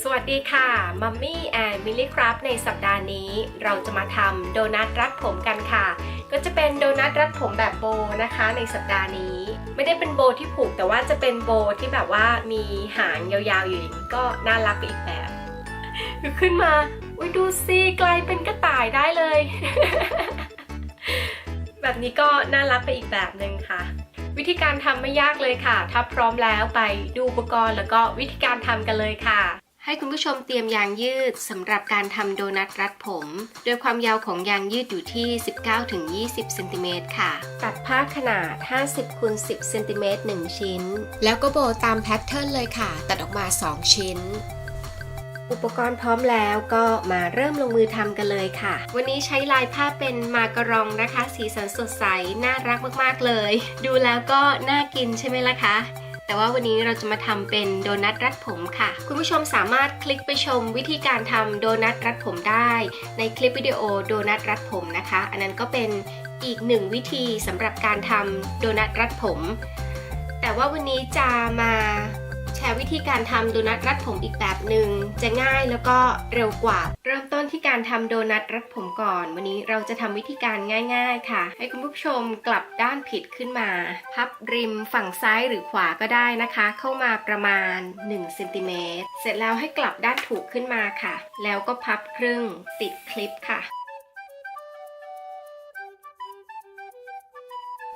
สวัสดีค่ะมัมมี่แอนมิลลี่ครับในสัปดาห์นี้เราจะมาทำโดนัทรัดผมกันค่ะ ก็จะเป็นโดนัทรัดผมแบบโบนะคะ ในสัปดาห์นี้ ไม่ได้เป็นโบที่ผูกแต่ว่าจะเป็นโบที่แบบว่ามีหางยาวๆอยู่อย่างนี้ก็น่ารักไปอีกแบบคือขึ้นมาอุ้ยดูสิกลายเป็นกระต่ายได้เลย แบบนี้ก็น่ารักไปอีกแบบหนึ่งค่ะวิธีการทำไม่ยากเลยค่ะ ถ้าพร้อมแล้วไปดูอุปกรณ์แล้วก็วิธีการทำกันเลยค่ะ ให้คุณผู้ชมเตรียมยางยืดสำหรับการทำโดนัทรัดผม โดยความยาวของยางยืดอยู่ที่ 19-20 เซนติเมตรค่ะ ตัดผ้าขนาด 50คูณ10 เซนติเมตร1ชิ้น แล้วก็โบว์ตามแพทเทิร์นเลยค่ะ ตัดออกมา 2 ชิ้นอุปกรณ์พร้อมแล้วก็มาเริ่มลงมือทำกันเลยค่ะ วันนี้ใช้ลายผ้าเป็นมาการองนะคะ สีสันสดใส น่ารักมากๆเลย ดูแล้วก็น่ากินใช่ไหมล่ะคะ แต่ว่าวันนี้เราจะมาทำเป็นโดนัทรัดผมค่ะ คุณผู้ชมสามารถคลิกไปชมวิธีการทำโดนัทรัดผมได้ ในคลิปวิดีโอโดนัทรัดผมนะคะ อันนั้นก็เป็นอีกหนึ่งวิธีสำหรับการทำโดนัทรัดผม แต่ว่าวันนี้จะมา ร์วิธีการทำโดนัทรัดผมอีกแบบหนึ่งจะง่ายแล้วก็เร็วกว่า เริ่มต้นที่การทำโดนัทรัดผมก่อน วันนี้เราจะทำวิธีการง่าย ๆ ค่ะ ให้คุณผู้ชมกลับด้านผิดขึ้นมา พับริมฝั่งซ้ายหรือขวาก็ได้นะคะ เข้ามาประมาณ1เซนติเมตรเสร็จแล้วให้กลับด้านถูกขึ้นมาค่ะ แล้วก็พับครึ่งติดคลิปค่ะ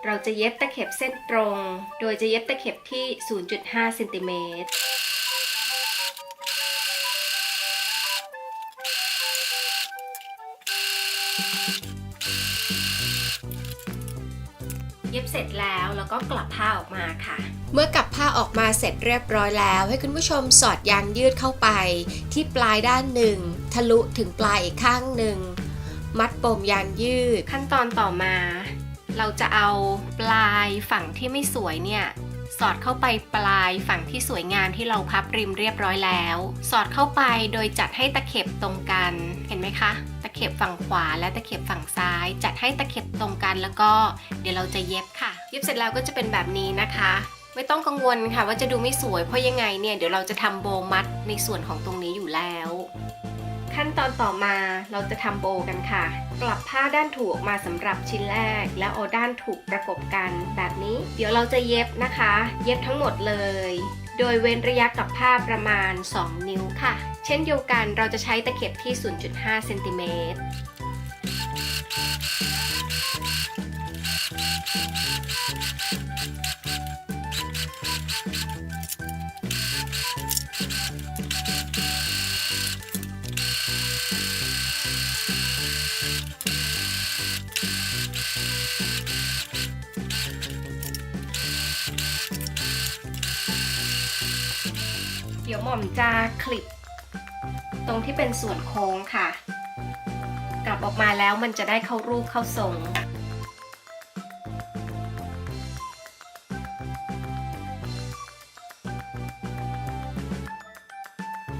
เราจะเย็บตะเข็บเส้นตรง โดยจะเย็บตะเข็บที่ 0.5เซนติเมตรเย็บเสร็จแล้วแล้วก็กลับผ้าออกมาค่ะ เมื่อกลับผ้าออกมาเสร็จเรียบร้อยแล้ว ให้คุณผู้ชมสอดยางยืดเข้าไป ที่ปลายด้านหนึ่ง ทะลุถึงปลายอีกข้างหนึ่ง มัดปมยางยืด ขั้นตอนต่อมา เราจะเอาปลายฝั่งที่ไม่สวยเนี่ยสอดเข้าไปปลายฝั่งที่สวยงามที่เราพับริมเรียบร้อยแล้ว สอดเข้าไปโดยจัดให้ตะเข็บตรงกันเห็นไหมคะ ตะเข็บฝั่งขวาและตะเข็บฝั่งซ้าย จัดให้ตะเข็บตรงกันแล้วก็เดี๋ยวเราจะเย็บค่ะ เย็บเสร็จแล้วก็จะเป็นแบบนี้นะคะ ไม่ต้องกังวลค่ะว่าจะดูไม่สวยเพราะยังไงเนี่ยเดี๋ยวเราจะทำโบมัดในส่วนของตรงนี้อยู่แล้ว ขั้นตอนต่อมาเราจะทำโบกันค่ะ กลับผ้าด้านถูกออกมาสำหรับชิ้นแรก แล้วเอาด้านถูกประกบกันแบบนี้ เดี๋ยวเราจะเย็บนะคะ เย็บทั้งหมดเลย โดยเว้นระยะกับผ้าประมาณ 2 นิ้วค่ะ เช่นเดียวกันเราจะใช้ตะเข็บที่ 0.5เซนติเมตร เดี๋ยวหม่อมจะคลิป ตรงที่เป็นส่วนโค้งค่ะ กลับออกมาแล้วมันจะได้เข้ารูปเข้าทรง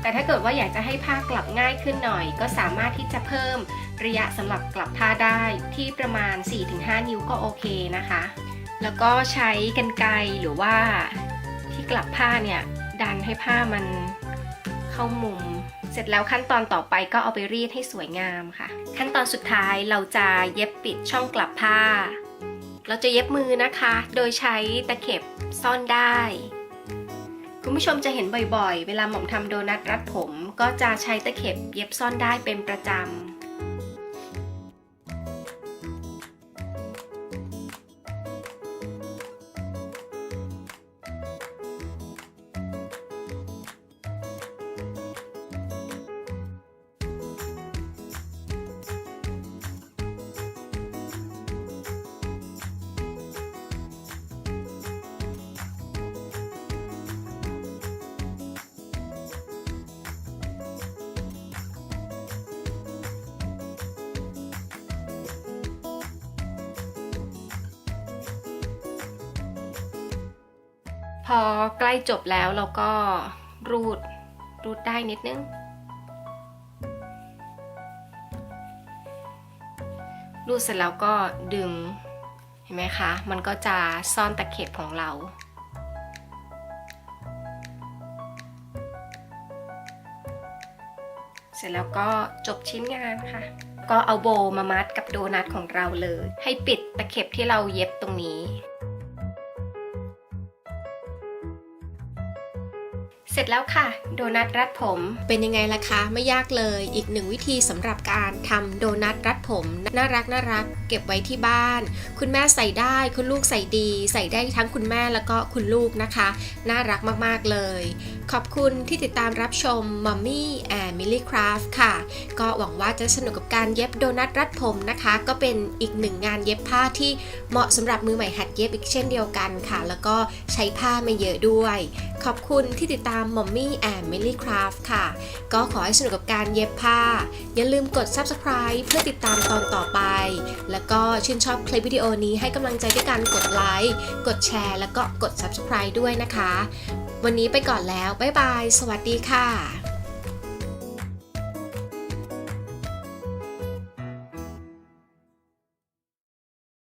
แต่ถ้าเกิดว่าอยากจะให้ผ้ากลับง่ายขึ้นหน่อย ก็สามารถที่จะเพิ่มระยะสำหรับกลับผ้าได้ที่ประมาณ 4-5 นิ้วก็โอเคนะคะ แล้วก็ใช้กรรไกรหรือว่าที่กลับผ้าเนี่ย ดันให้ผ้ามันเข้ามุม เสร็จแล้วขั้นตอนต่อไปก็เอาไปรีดให้สวยงามค่ะ ขั้นตอนสุดท้ายเราจะเย็บปิดช่องกลับผ้า เราจะเย็บมือนะคะ โดยใช้ตะเข็บซ่อนได้คุณผู้ชมจะเห็นบ่อยๆ เวลาหม่อมทำโดนัทรัดผม ก็จะใช้ตะเข็บเย็บซ่อนได้เป็นประจำ พอใกล้จบแล้วเราก็รูดรูดได้นิดนึง รูดเสร็จแล้วก็ดึง เห็นไหมคะ มันก็จะซ่อนตะเข็บของเราพร็จแล้วก็จบชิ้นงานค่ะ ก็เอาโบมามัดกับโดนัทของเราเลย ให้ปิดตะเข็บที่เราเย็บตรงนี้ เสร็จแล้วค่ะโดนัทรัดผม เป็นยังไงล่ะคะ ไม่ยากเลยอีกหนึ่งวิธีสำหรับการทำโดนัทรัดผม น่ารักน่ารัก เก็บไว้ที่บ้าน คุณแม่ใส่ได้คุณลูกใส่ดี ใส่ได้ทั้งคุณแม่แล้วก็คุณลูกนะคะ น่ารักมากๆเลย ขอบคุณที่ติดตามรับชมมัมมี่แอนมิลลี่คราฟค่ะ ก็หวังว่าจะสนุกกับการเย็บโดนัทรัดผมนะคะ ก็เป็นอีกหนึ่งงานเย็บผ้าที่เหมาะสำหรับมือใหม่หัดเย็บอีกเช่นเดียวกันค่ะ แล้วก็ใช้ผ้าไม่เยอะด้วย ขอบคุณที่ติดตามมอมมี่แอนมิลลี่คราฟค่ะ ก็ขอให้สนุกกับการเย็บผ้า อย่าลืมกด subscribe เพื่อติดตามตอนต่อไป แล้วก็ชื่นชอบคลิปวิดีโอนี้ให้กำลังใจด้วยการกดไลค์ กดแชร์ แล้วก็กด subscribe ด้วยนะคะ วันนี้ไปก่อนแล้วบ๊ายบาย สวัสดีค่ะ